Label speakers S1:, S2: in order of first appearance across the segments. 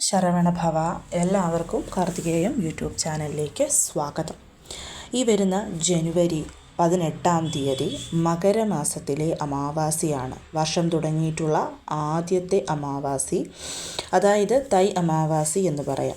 S1: ശരവണഭവ എല്ലാവർക്കും കാർത്തികേയം യൂട്യൂബ് ചാനലിലേക്ക് സ്വാഗതം. ഈ വരുന്ന ജനുവരി പതിനെട്ടാം തീയതി മകരമാസത്തിലെ അമാവാസിയാണ്. വർഷം തുടങ്ങിയിട്ടുള്ള ആദ്യത്തെ അമാവാസി അതായത് തൈ അമാവാസി എന്ന് പറയാം.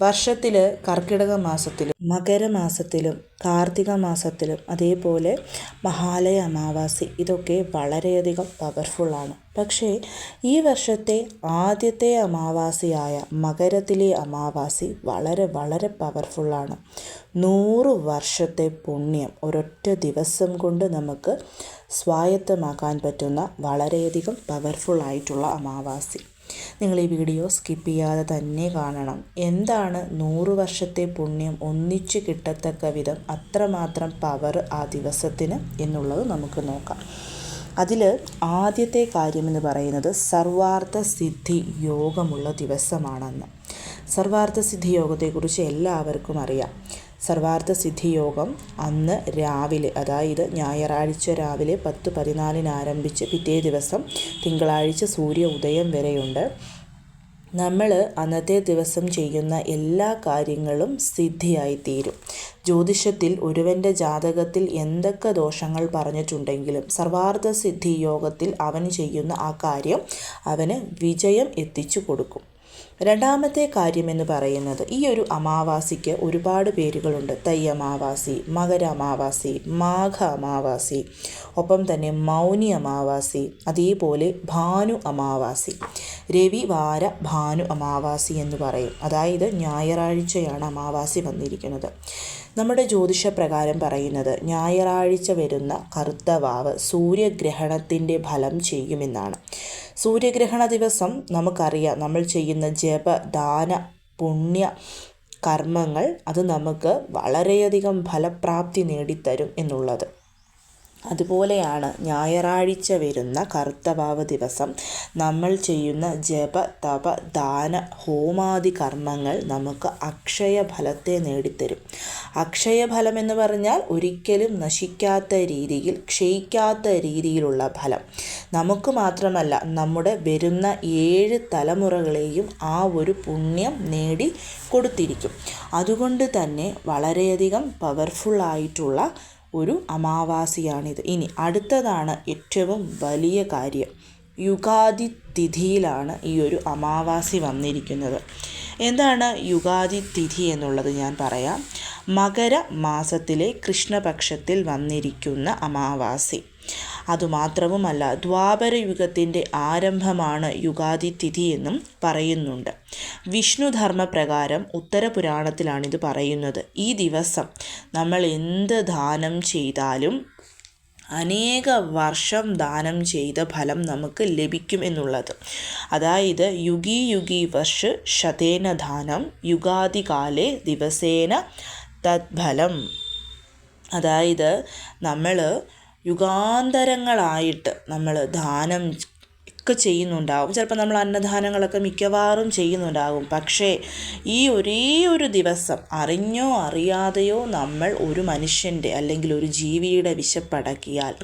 S1: വർഷത്തിൽ കർക്കിടക മാസത്തിലും മകരമാസത്തിലും കാർത്തിക മാസത്തിലും അതേപോലെ മഹാലയ അമാവാസി ഇതൊക്കെ വളരെയധികം പവർഫുള്ളാണ് പക്ഷേ ഈ വർഷത്തെ ആദ്യത്തെ അമാവാസിയായ മകരത്തിലെ അമാവാസി വളരെ വളരെ പവർഫുള്ളാണ് നൂറ് വർഷത്തെ പുണ്യം ഒരൊറ്റ ദിവസം കൊണ്ട് നമുക്ക് സ്വായത്തമാക്കാൻ പറ്റുന്ന വളരെയധികം പവർഫുള്ളായിട്ടുള്ള അമാവാസി. നിങ്ങൾ ഈ വീഡിയോ സ്കിപ്പ് ചെയ്യാതെ തന്നെ കാണണം. എന്താണ് നൂറ് വർഷത്തെ പുണ്യം ഒന്നിച്ചു കിട്ടത്തക്ക വിധം അത്രമാത്രം പവർ ആ ദിവസത്തിന് എന്നുള്ളത് നമുക്ക് നോക്കാം. അതിൽ ആദ്യത്തെ കാര്യമെന്ന് പറയുന്നത് സർവാർത്ഥ സിദ്ധി യോഗമുള്ള ദിവസമാണെന്ന്. സർവാർത്ഥ സിദ്ധി യോഗത്തെക്കുറിച്ച് എല്ലാവർക്കും അറിയാം. സർവാർത്ഥ സിദ്ധി യോഗം അന്ന് രാവിലെ അതായത് ഞായറാഴ്ച രാവിലെ പത്ത് പതിനാലിന് ആരംഭിച്ച് പിറ്റേ ദിവസം തിങ്കളാഴ്ച സൂര്യ ഉദയം വരെയുണ്ട്. നമ്മൾ അന്നത്തെ ദിവസം ചെയ്യുന്ന എല്ലാ കാര്യങ്ങളും സിദ്ധിയായി തീരും ജ്യോതിഷത്തിൽ ഒരുവന്റെ ജാതകത്തിൽ എന്തൊക്കെ ദോഷങ്ങൾ പറഞ്ഞിട്ടുണ്ടെങ്കിലും സർവാർത്ഥ സിദ്ധി യോഗത്തിൽ അവൻ ചെയ്യുന്ന ആ കാര്യം അവന് വിജയം എത്തിച്ചു കൊടുക്കും. രണ്ടാമത്തെ കാര്യമെന്ന് പറയുന്നത് ഈ ഒരു അമാവാസിക്ക് ഒരുപാട് പേരുകളുണ്ട്. തൈ അമാവാസി മകര അമാവാസി മാഘ അമാവാസി ഒപ്പം തന്നെ മൗനി അമാവാസി അതേപോലെ ഭാനു അമാവാസി രവിവാര ഭാനു അമാവാസി എന്ന് പറയും. അതായത് ഞായറാഴ്ചയാണ് അമാവാസി വന്നിരിക്കുന്നത്. നമ്മുടെ ജ്യോതിഷപ്രകാരം പറയുന്നത് ഞായറാഴ്ച വരുന്ന കറുത്ത വാവ് സൂര്യഗ്രഹണത്തിന്റെ ഫലം ചെയ്യുമെന്നാണ്. സൂര്യഗ്രഹണ ദിവസം നമുക്കറിയാം. നമ്മൾ ചെയ്യുന്ന ജപ ദാന പുണ്യ കർമ്മങ്ങൾ അത് നമുക്ക് വളരെയധികം ഫലപ്രാപ്തി നേടിത്തരും എന്നുള്ളത്. അതുപോലെയാണ് ഞായറാഴ്ച വരുന്ന കർത്തഭാവ ദിവസം. നമ്മൾ ചെയ്യുന്ന ജപ തപ ദാന ഹോമാദി കർമ്മങ്ങൾ നമുക്ക് അക്ഷയ ഫലത്തെ നേടിത്തരും. അക്ഷയ ഫലം എന്ന് പറഞ്ഞാൽ ഒരിക്കലും നശിക്കാത്ത രീതിയിൽ ക്ഷയിക്കാത്ത രീതിയിലുള്ള ഫലം. നമുക്ക് മാത്രമല്ല നമ്മുടെ വരുന്ന ഏഴ് തലമുറകളെയും ആ ഒരു പുണ്യം നേടി കൊടുത്തിരിക്കും. അതുകൊണ്ട് തന്നെ വളരെയധികം പവർഫുള്ളായിട്ടുള്ള ഒരു അമാവാസിയാണിത്. ഇനി അടുത്തതാണ് ഏറ്റവും വലിയ കാര്യം. യുഗാദി തിഥിയിലാണ് ഈ ഒരു അമാവാസി വന്നിരിക്കുന്നത്. എന്താണ് യുഗാദി തിഥി എന്നുള്ളത് ഞാൻ പറയാം. മകര മാസത്തിലെ കൃഷ്ണപക്ഷത്തിൽ വന്നിരിക്കുന്ന അമാവാസി. അതുമാത്രവുമല്ല ദ്വാപരയുഗത്തിന്റെ ആരംഭമാണ് യുഗാദി തിഥി എന്നും പറയുന്നുണ്ട്. വിഷ്ണുധർമ്മപ്രകാരം ഉത്തരപുരാണത്തിലാണിത് പറയുന്നത്. ഈ ദിവസം നമ്മൾ എന്ത് ദാനം ചെയ്താലും അനേക വർഷം ദാനം ചെയ്ത ഫലം നമുക്ക് ലഭിക്കും എന്നുള്ളത്. അതായത് യുഗി യുഗി വർഷ ശതേന ദാനം യുഗാദികാലെ ദിവസേന തത്ഫലം. അതായത് നമ്മൾ യുഗാന്തരങ്ങളായിട്ട് നമ്മൾ ദാനം ഒക്കെ ചെയ്യുന്നുണ്ടാവും. ചിലപ്പോൾ നമ്മൾ അന്നദാനങ്ങളൊക്കെ മിക്കവാറും ചെയ്യുന്നുണ്ടാകും പക്ഷേ ഈ ഒരേ ഒരു ദിവസം അറിഞ്ഞോ അറിയാതെയോ നമ്മൾ ഒരു മനുഷ്യന്റെ അല്ലെങ്കിൽ ഒരു ജീവിയുടെ വിശപ്പടക്കിയാൽ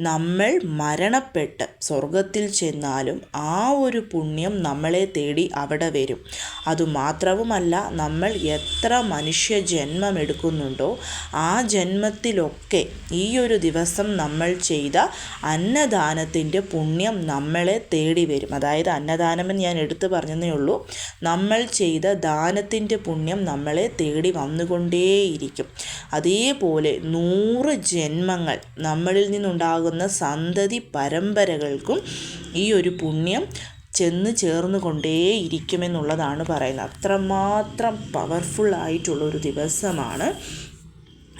S1: നമ്മൾ മരണപ്പെട്ട് സ്വർഗത്തിൽ ചെന്നാലും ആ ഒരു പുണ്യം നമ്മളെ തേടി അവിടെ വരും. അതുമാത്രവുമല്ല നമ്മൾ എത്ര മനുഷ്യ ജന്മം എടുക്കുന്നുണ്ടോ ആ ജന്മത്തിലൊക്കെ ഈ ഒരു ദിവസം നമ്മൾ ചെയ്ത അന്നദാനത്തിന്റെ പുണ്യം നമ്മളെ തേടി വരും. അതായത് അന്നദാനമെന്ന് ഞാൻ എടുത്തു പറഞ്ഞതേ ഉള്ളൂ. നമ്മൾ ചെയ്ത ദാനത്തിന്റെ പുണ്യം നമ്മളെ തേടി വന്നുകൊണ്ടേയിരിക്കും. അതേപോലെ നൂറ് ജന്മങ്ങൾ നമ്മളിൽ നിന്നുണ്ടാകുന്ന സന്തതി പരമ്പരകൾക്കും ഈ ഒരു പുണ്യം ചെന്ന് ചേർന്ന് കൊണ്ടേയിരിക്കുമെന്നുള്ളതാണ് പറയുന്നത്. അത്രമാത്രം പവർഫുൾ ആയിട്ടുള്ള ഒരു ദിവസമാണ്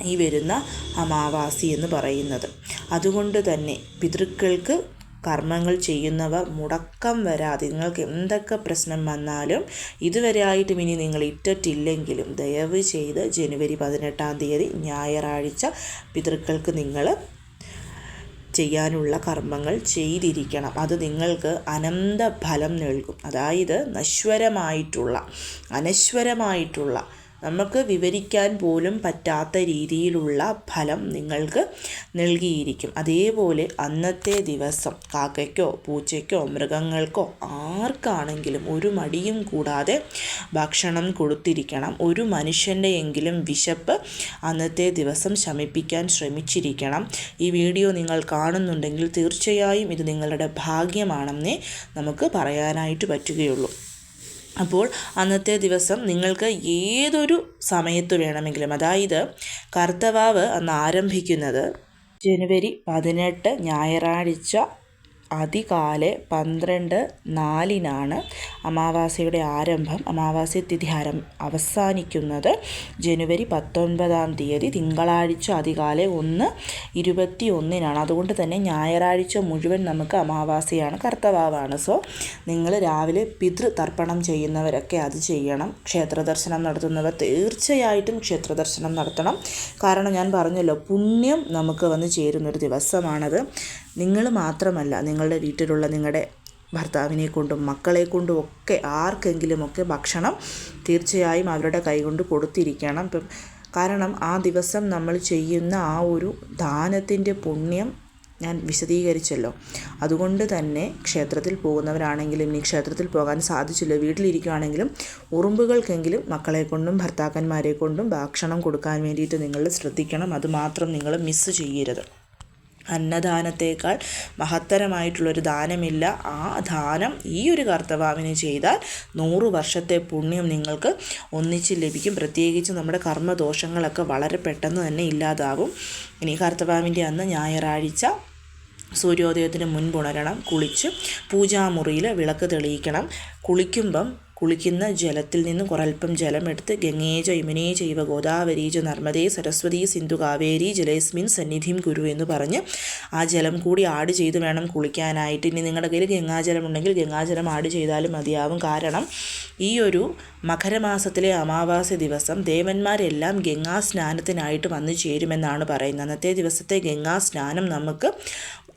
S1: ഈ വരുന്ന അമാവാസി എന്ന് പറയുന്നത്. അതുകൊണ്ട് തന്നെ പിതൃക്കൾക്ക് കർമ്മങ്ങൾ ചെയ്യുന്നവർ മുടക്കം വരാതെ നിങ്ങൾക്ക് എന്തൊക്കെ പ്രശ്നം വന്നാലും ഇതുവരെ ആയിട്ടും ഇനി നിങ്ങൾ ഇട്ടിട്ടില്ലെങ്കിലും ദയവ് ചെയ്ത് ജനുവരി പതിനെട്ടാം തീയതി ഞായറാഴ്ച പിതൃക്കൾക്ക് നിങ്ങൾ ചെയ്യാനുള്ള കർമ്മങ്ങൾ ചെയ്തിരിക്കണം. അത് നിങ്ങൾക്ക് അനന്ത ഫലം നൽകും. അതായത് നശ്വരമായിട്ടുള്ള അനശ്വരമായിട്ടുള്ള നമുക്ക് വിവരിക്കാൻ പോലും പറ്റാത്ത രീതിയിലുള്ള ഫലം നിങ്ങൾക്ക് നൽകിയിരിക്കും. അതേപോലെ അന്നത്തെ ദിവസം കാക്കയ്ക്കോ പൂച്ചയ്ക്കോ മൃഗങ്ങൾക്കോ ആർക്കാണെങ്കിലും ഒരു മടിയും കൂടാതെ ഭക്ഷണം കൊടുത്തിരിക്കണം. ഒരു മനുഷ്യന്റെ എങ്കിലും വിശപ്പ് അന്നത്തെ ദിവസം ശമിപ്പിക്കാൻ ശ്രമിച്ചിരിക്കണം. ഈ വീഡിയോ നിങ്ങൾ കാണുന്നുണ്ടെങ്കിൽ തീർച്ചയായും ഇത് നിങ്ങളുടെ ഭാഗ്യമാണെന്നേ നമുക്ക് പറയാനായിട്ട് പറ്റുകയുള്ളൂ. അപ്പോൾ അന്നത്തെ ദിവസം നിങ്ങൾക്ക് ഏതൊരു സമയത്ത് വേണമെങ്കിലും അതായത് കർത്തവാവ് അന്ന് ആരംഭിക്കുന്നത് ജനുവരി പതിനെട്ട് ഞായറാഴ്ച അതികാലെ പന്ത്രണ്ട് നാലിനാണ് അമാവാസിയുടെ ആരംഭം. അമാവാസി തിഥി ആരം അവസാനിക്കുന്നത് ജനുവരി പത്തൊൻപതാം തീയതി. തിങ്കളാഴ്ച അതികാലെ ഒന്ന് ഇരുപത്തി ഒന്നിനാണ് അതുകൊണ്ട് തന്നെ ഞായറാഴ്ച മുഴുവൻ നമുക്ക് അമാവാസിയാണ് കർത്തവാവാണ്. സോ നിങ്ങൾ രാവിലെ പിതൃ തർപ്പണം ചെയ്യുന്നവരൊക്കെ അത് ചെയ്യണം. ക്ഷേത്ര ദർശനം നടത്തുന്നവർ തീർച്ചയായിട്ടും ക്ഷേത്ര ദർശനം നടത്തണം. കാരണം ഞാൻ പറഞ്ഞല്ലോ പുണ്യം നമുക്ക് വന്ന് ചേരുന്നൊരു ദിവസമാണത്. നിങ്ങൾ മാത്രമല്ല നിങ്ങളുടെ വീട്ടിലുള്ള നിങ്ങളുടെ ഭർത്താവിനെ കൊണ്ടും മക്കളെ കൊണ്ടും ഒക്കെ ആർക്കെങ്കിലുമൊക്കെ ഭക്ഷണം തീർച്ചയായും അവരുടെ കൈകൊണ്ട് കൊടുത്തിരിക്കണം. ഇപ്പം കാരണം ആ ദിവസം നമ്മൾ ചെയ്യുന്ന ആ ഒരു ദാനത്തിന്റെ പുണ്യം ഞാൻ വിശദീകരിച്ചല്ലോ. അതുകൊണ്ട് തന്നെ ക്ഷേത്രത്തിൽ പോകുന്നവരാണെങ്കിലും ഇനി ക്ഷേത്രത്തിൽ പോകാൻ സാധിച്ചില്ല വീട്ടിലിരിക്കുകയാണെങ്കിലും ഉറുമ്പുകൾക്കെങ്കിലും മക്കളെ കൊണ്ടും ഭർത്താക്കന്മാരെ കൊണ്ടും ഭക്ഷണം കൊടുക്കാൻ വേണ്ടിയിട്ട് നിങ്ങൾ ശ്രദ്ധിക്കണം. അതുമാത്രം നിങ്ങൾ മിസ്സ് ചെയ്യരുത്. അന്നദാനത്തേക്കാൾ മഹത്തരമായിട്ടുള്ളൊരു ദാനമില്ല. ആ ദാനം ഈ ഒരു കർത്തവാവിന് ചെയ്താൽ നൂറ് വർഷത്തെ പുണ്യം നിങ്ങൾക്ക് ഒന്നിച്ച് ലഭിക്കും. പ്രത്യേകിച്ച് നമ്മുടെ കർമ്മദോഷങ്ങളൊക്കെ വളരെ പെട്ടെന്ന് തന്നെ ഇല്ലാതാവും ഇനി കർത്തവാവിന്റെ അന്ന് ഞായറാഴ്ച സൂര്യോദയത്തിന് മുൻപുണരണം കുളിച്ച് പൂജാമുറിയിൽ വിളക്ക് തെളിയിക്കണം. കുളിക്കുമ്പം കുളിക്കുന്ന ജലത്തിൽ നിന്ന് കുറൽപ്പം ജലമെടുത്ത് ഗംഗേജ യമുനേ ചൈവ ഗോദാവരീജ നർമ്മദേ സരസ്വതി സിന്ധു കാവേരി ജലേസ്മിൻ സന്നിധിം ഗുരു എന്ന് പറഞ്ഞ് ആ ജലം കൂടി ആഡ് ചെയ്ത് വേണം കുളിക്കാനായിട്ട്. ഇനി നിങ്ങളുടെ കയ്യിൽ ഗംഗാജലം ഉണ്ടെങ്കിൽ ഗംഗാജലം ആഡ് ചെയ്താലും മതിയാവും. കാരണം ഈ ഒരു മകരമാസത്തിലെ അമാവാസ്യ ദിവസം ദേവന്മാരെല്ലാം ഗംഗാ സ്നാനത്തിനായിട്ട് വന്നു ചേരുമെന്നാണ് പറയുന്നത്. അന്നത്തെ ദിവസത്തെ ഗംഗാ സ്നാനം നമുക്ക്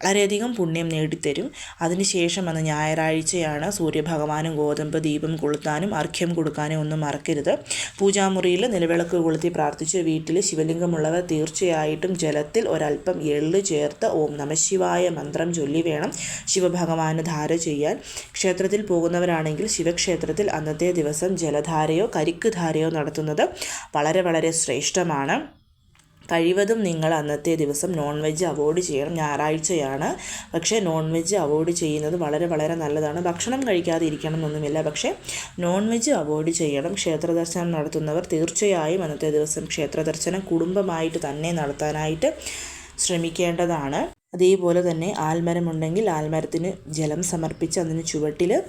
S1: വളരെയധികം പുണ്യം നേടിത്തരും. അതിനുശേഷം അന്ന് ഞായറാഴ്ചയാണ് സൂര്യഭഗവാനും ഗോതമ്പ് ദീപം കൊളുത്താനും അർഘ്യം കൊടുക്കാനും ഒന്നും മറക്കരുത്. പൂജാമുറിയിൽ നിലവിളക്ക് കൊളുത്തി പ്രാർത്ഥിച്ച് വീട്ടിൽ ശിവലിംഗമുള്ളവർ തീർച്ചയായിട്ടും ജലത്തിൽ ഒരല്പം എള്ള് ചേർത്ത് ഓം നമശിവായ മന്ത്രം ചൊല്ലി വേണം ശിവഭഗവാന് ധാര ചെയ്യാൻ. ക്ഷേത്രത്തിൽ പോകുന്നവരാണെങ്കിൽ ശിവക്ഷേത്രത്തിൽ അന്നത്തെ ദിവസം ജലധാരയോ കരിക്ക് ധാരയോ നടത്തുന്നത് വളരെ വളരെ ശ്രേഷ്ഠമാണ്. കഴിവതും നിങ്ങൾ അന്നത്തെ ദിവസം നോൺ വെജ് അവോയ്ഡ് ചെയ്യണം. ഞായറാഴ്ചയാണ്. പക്ഷേ നോൺ വെജ് അവോയ്ഡ് ചെയ്യുന്നത് വളരെ വളരെ നല്ലതാണ്. ഭക്ഷണം കഴിക്കാതെ ഇരിക്കണം എന്നൊന്നുമില്ല പക്ഷേ നോൺ വെജ് അവോയ്ഡ് ചെയ്യണം. ക്ഷേത്ര ദർശനം നടത്തുന്നവർ തീർച്ചയായും അന്നത്തെ ദിവസം ക്ഷേത്ര ദർശനം കുടുംബമായിട്ട് തന്നെ നടത്താനായിട്ട് ശ്രമിക്കേണ്ടതാണ്. അതേപോലെ തന്നെ ആൽമരമുണ്ടെങ്കിൽ ആൽമരത്തിന് ജലം സമർപ്പിച്ച് അതിന് ചുവട്ടിൽ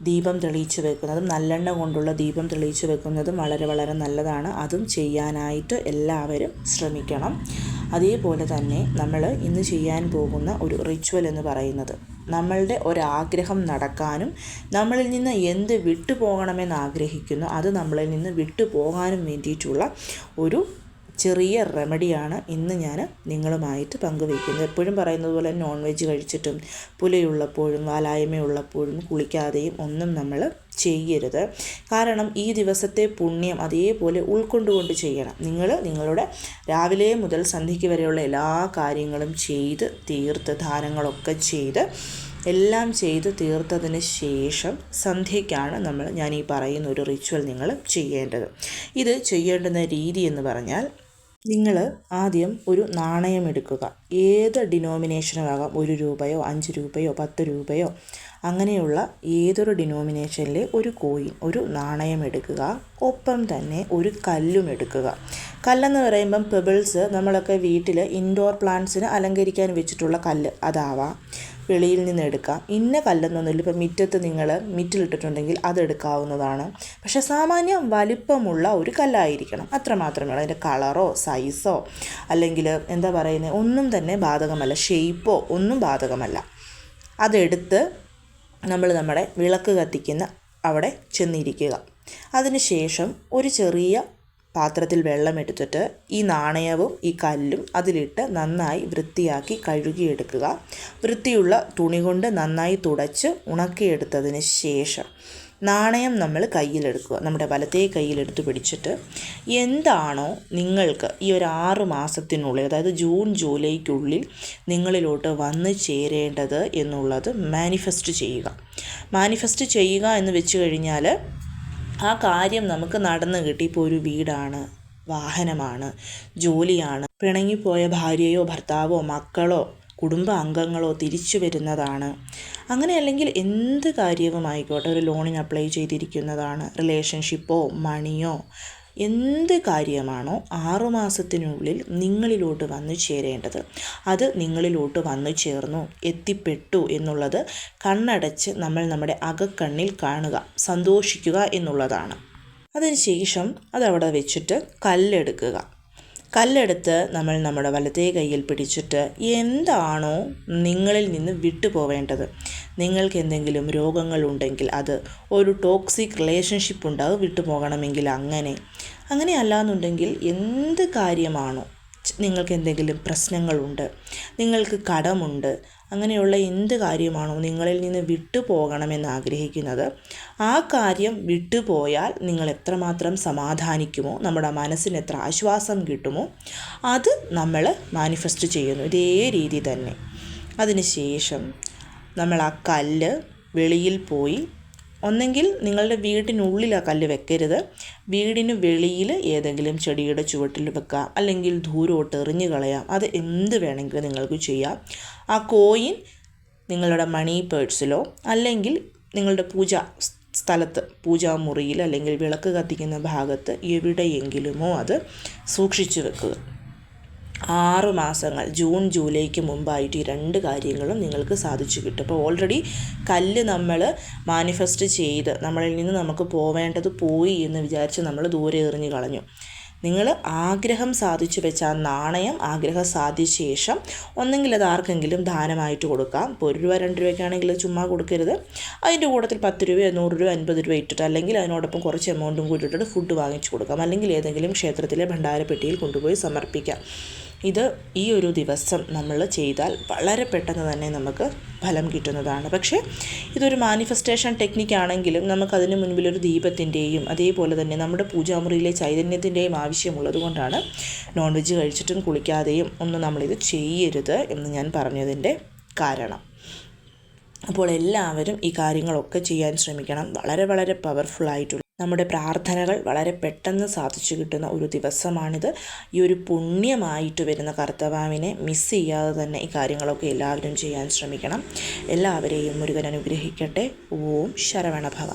S1: ദീപം തെളിയിച്ചു വെക്കുന്നതും നല്ലെണ്ണ കൊണ്ടുള്ള ദീപം തെളിയിച്ചു വെക്കുന്നതും വളരെ വളരെ നല്ലതാണ്. അതും ചെയ്യാനായിട്ട് എല്ലാവരും ശ്രമിക്കണം. അതേപോലെ തന്നെ നമ്മൾ ഇന്ന് ചെയ്യാൻ പോകുന്ന ഒരു റിച്വൽ എന്ന് പറയുന്നത് നമ്മളുടെ ഒരാഗ്രഹം നടക്കാനും നമ്മളിൽ നിന്ന് എന്ത് വിട്ടുപോകണമെന്ന് ആഗ്രഹിക്കുന്നു അത് നമ്മളിൽ നിന്ന് വിട്ടുപോകാനും വേണ്ടിയിട്ടുള്ള ഒരു ചെറിയ റെമഡിയാണ് ഇന്ന് ഞാൻ നിങ്ങളുമായിട്ട് പങ്കുവയ്ക്കുന്നത്. എപ്പോഴും പറയുന്നത് പോലെ നോൺ വെജ് കഴിച്ചിട്ടും പുലയുള്ളപ്പോഴും വാലായ്മയുള്ളപ്പോഴും കുളിക്കാതെയും ഒന്നും നമ്മൾ ചെയ്യരുത്. കാരണം ഈ ദിവസത്തെ പുണ്യം അതേപോലെ ഉൾക്കൊണ്ടുകൊണ്ട് ചെയ്യണം. നിങ്ങൾ നിങ്ങളുടെ രാവിലെ മുതൽ സന്ധ്യയ്ക്ക് വരെയുള്ള എല്ലാ കാര്യങ്ങളും ചെയ്ത് തീർത്ത് ദാനങ്ങളൊക്കെ ചെയ്ത് എല്ലാം ചെയ്ത് തീർത്തതിന് ശേഷം സന്ധ്യയ്ക്കാണ് നമ്മൾ ഞാൻ ഈ പറയുന്ന ഒരു റിച്വൽ നിങ്ങൾ ചെയ്യേണ്ടത്. ഇത് ചെയ്യേണ്ടുന്ന രീതി എന്ന് പറഞ്ഞാൽ നിങ്ങൾ ആദ്യം ഒരു നാണയം എടുക്കുക ഏത് ഡിനോമിനേഷനാകാം ഒരു രൂപയോ അഞ്ച് രൂപയോ പത്ത് രൂപയോ? അങ്ങനെയുള്ള ഏതൊരു ഡിനോമിനേഷനിലെ ഒരു കോയിൻ ഒരു നാണയം എടുക്കുക ഒപ്പം തന്നെ ഒരു കല്ലും എടുക്കുക കല്ലെന്ന് പറയുമ്പം പെബിൾസ് നമ്മളൊക്കെ വീട്ടിൽ ഇൻഡോർ പ്ലാന്റ്സിന് അലങ്കരിക്കാൻ വെച്ചിട്ടുള്ള കല്ല്. അതാവാം. വെളിയിൽ നിന്ന് എടുക്കാം. ഇന്ന കല്ലെന്നൊന്നുമില്ല ഇപ്പോൾ മിറ്റത്ത് നിങ്ങൾ മിറ്റിലിട്ടിട്ടുണ്ടെങ്കിൽ അതെടുക്കാവുന്നതാണ് പക്ഷേ സാമാന്യം വലിപ്പമുള്ള ഒരു കല്ലായിരിക്കണം. അത്രമാത്രമേ ഉള്ളൂ. അതിന്റെ കളറോ സൈസോ അല്ലെങ്കിൽ എന്താ പറയുന്നത് ഒന്നും തന്നെ ബാധകമല്ല. ഷേപ്പോ ഒന്നും ബാധകമല്ല. അതെടുത്ത് നമ്മൾ നമ്മുടെ വിളക്ക് കത്തിക്കുന്ന അവിടെ ചെന്നിരിക്കുക. അതിനുശേഷം ഒരു ചെറിയ പാത്രത്തിൽ വെള്ളമെടുത്തിട്ട് ഈ നാണയവും ഈ കല്ലും അതിലിട്ട് നന്നായി വൃത്തിയാക്കി കഴുകിയെടുക്കുക. വൃത്തിയുള്ള തുണി കൊണ്ട് നന്നായി തുടച്ച് ഉണക്കിയെടുത്തതിന് ശേഷം നാണയം നമ്മൾ കയ്യിലെടുക്കുക. നമ്മുടെ വലത്തെ കയ്യിലെടുത്ത് പിടിച്ചിട്ട് എന്താണോ നിങ്ങൾക്ക് ഈ ഒരു ആറ് മാസത്തിനുള്ളിൽ അതായത് ജൂൺ ജൂലൈക്കുള്ളിൽ നിങ്ങളിലോട്ട് വന്നു ചേരേണ്ടത് എന്നുള്ളത് മാനിഫെസ്റ്റ് ചെയ്യുക. മാനിഫെസ്റ്റ് ചെയ്യുക എന്ന് വെച്ച് കഴിഞ്ഞാൽ ആ കാര്യം നമുക്ക് നടന്നു കിട്ടി. ഇപ്പോൾ ഒരു വീടാണ് വാഹനമാണ് ജോലിയാണ്. പിണങ്ങിപ്പോയ ഭാര്യയോ ഭർത്താവോ മക്കളോ കുടുംബ അംഗങ്ങളോ തിരിച്ചു വരുന്നതാണ്. അങ്ങനെ അല്ലെങ്കിൽ എന്ത് കാര്യവുമായിക്കോട്ടെ ഒരു ലോണിന് അപ്ലൈ ചെയ്തിരിക്കുന്നതാണ്. റിലേഷൻഷിപ്പോ മണിയോ എന്ത് കാര്യമാണോ ആറുമാസത്തിനുള്ളിൽ നിങ്ങളിലോട്ട് വന്നു ചേരേണ്ടത്. അത് നിങ്ങളിലോട്ട് വന്നു ചേർന്നു എത്തിപ്പെട്ടു എന്നുള്ളത് കണ്ണടച്ച് നമ്മൾ നമ്മുടെ അകക്കണ്ണിൽ കാണുക സന്തോഷിക്കുക എന്നുള്ളതാണ്. അതിനുശേഷം അതവിടെ വെച്ചിട്ട് കല്ലെടുക്കുക. കല്ലെടുത്ത് നമ്മൾ നമ്മുടെ വലത്തേ കയ്യിൽ പിടിച്ചിട്ട് എന്താണോ നിങ്ങളിൽ നിന്ന് വിട്ടുപോവേണ്ടത്. നിങ്ങൾക്ക് എന്തെങ്കിലും രോഗങ്ങളുണ്ടെങ്കിൽ അത് ഒരു ടോക്സിക് റിലേഷൻഷിപ്പ് ഉണ്ട് അത് വിട്ടുപോകണമെങ്കിൽ അങ്ങനെ. അങ്ങനെ അല്ലാന്നുണ്ടെങ്കിൽ എന്ത് കാര്യമാണോ? നിങ്ങൾക്ക് എന്തെങ്കിലും പ്രശ്നങ്ങളുണ്ട് നിങ്ങൾക്ക് കടമുണ്ട് അങ്ങനെയുള്ള എന്ത് കാര്യമാണോ നിങ്ങളിൽ നിന്ന് വിട്ടുപോകണമെന്ന് ആഗ്രഹിക്കുന്നത് ആ കാര്യം വിട്ടുപോയാൽ നിങ്ങൾ എത്രമാത്രം സമാധാനിക്കുമോ നമ്മുടെ മനസ്സിന് എത്ര ആശ്വാസം കിട്ടുമോ അത് നമ്മൾ മാനിഫെസ്റ്റ് ചെയ്യുന്നു ഇതേ രീതി തന്നെ. അതിനുശേഷം നമ്മൾ ആ കല്ല് വെളിയിൽ പോയി ഒന്നെങ്കിൽ നിങ്ങളുടെ വീടിനുള്ളിൽ ആ കല്ല് വെക്കരുത്. വീടിന് വെളിയിൽ ഏതെങ്കിലും ചെടിയുടെ ചുവട്ടിൽ വെക്കാം. അല്ലെങ്കിൽ ദൂരോട്ട് എറിഞ്ഞു കളയാം. അത് എന്ത് വേണമെങ്കിലും നിങ്ങൾക്ക് ചെയ്യാം. ആ കോയിൻ നിങ്ങളുടെ മണി പേഴ്സിലോ അല്ലെങ്കിൽ നിങ്ങളുടെ പൂജ സ്ഥലത്ത് പൂജാമുറിയിൽ അല്ലെങ്കിൽ വിളക്ക് കത്തിക്കുന്ന ഭാഗത്ത് എവിടെയെങ്കിലുമോ അത് സൂക്ഷിച്ചു വെക്കുക. ആറ് മാസങ്ങൾ ജൂൺ ജൂലൈക്ക് മുമ്പായിട്ട് ഈ രണ്ട് കാര്യങ്ങളും നിങ്ങൾക്ക് സാധിച്ചു കിട്ടും. അപ്പോൾ ഓൾറെഡി കല്ല് നമ്മൾ മാനിഫെസ്റ്റ് ചെയ്ത് നമ്മളിൽ നിന്ന് നമുക്ക് പോവേണ്ടത് പോയി എന്ന് വിചാരിച്ച് നമ്മൾ ദൂരെ എറിഞ്ഞു കളഞ്ഞു. നിങ്ങൾ ആഗ്രഹം സാധിച്ചു വെച്ച ആ നാണയം ആഗ്രഹം സാധിച്ച ശേഷം ഒന്നെങ്കിൽ അത് ആർക്കെങ്കിലും ദാനമായിട്ട് കൊടുക്കാം. ഇപ്പോൾ ഒരു രൂപ രണ്ട് രൂപയ്ക്കാണെങ്കിൽ ചുമ്മാ കൊടുക്കരുത്. അതിന്റെ കൂട്ടത്തിൽ പത്ത് രൂപ നൂറ് രൂപ അൻപത് രൂപ ഇട്ടിട്ട് അല്ലെങ്കിൽ അതിനോടൊപ്പം കുറച്ച് എമൗണ്ടും കൂടി ഫുഡ് വാങ്ങിച്ചു കൊടുക്കാം. അല്ലെങ്കിൽ ഏതെങ്കിലും ക്ഷേത്രത്തിലെ ഭണ്ഡാരപ്പെട്ടിയിൽ കൊണ്ടുപോയി സമർപ്പിക്കാം. ഇത് ഈ ഒരു ദിവസം നമ്മൾ ചെയ്താൽ വളരെ പെട്ടെന്ന് തന്നെ നമുക്ക് ഫലം കിട്ടുന്നതാണ്. പക്ഷേ ഇതൊരു മാനിഫെസ്റ്റേഷൻ ടെക്നിക്ക് ടെക്നിക്കാണെങ്കിലും നമുക്കതിന് മുൻപിലൊരു ദീപത്തിന്റെയും അതേപോലെ തന്നെ നമ്മുടെ പൂജാമുറിയിലെ ചൈതന്യത്തിന്റെയും ആവശ്യമുള്ളത് കൊണ്ടാണ് നോൺ വെജ് കഴിച്ചിട്ടും കുളിക്കാതെയും ഒന്നും നമ്മളിത് ചെയ്യരുത് എന്ന് ഞാൻ പറഞ്ഞതിന്റെ കാരണം. അപ്പോൾ എല്ലാവരും ഈ കാര്യങ്ങളൊക്കെ ചെയ്യാൻ ശ്രമിക്കണം. വളരെ വളരെ പവർഫുൾ ആയിട്ടുള്ള നമ്മുടെ പ്രാർത്ഥനകൾ വളരെ പെട്ടെന്ന് സാധിച്ചു കിട്ടുന്ന ഒരു ദിവസമാണിത്. ഈ ഒരു പുണ്യമായിട്ട് വരുന്ന കർത്തവാവിനെ മിസ് ചെയ്യാതെ തന്നെ ഈ കാര്യങ്ങളൊക്കെ എല്ലാവരും ചെയ്യാൻ ശ്രമിക്കണം. എല്ലാവരെയും മുരുകൻ അനുഗ്രഹിക്കട്ടെ. ഓം ശരവണഭവ.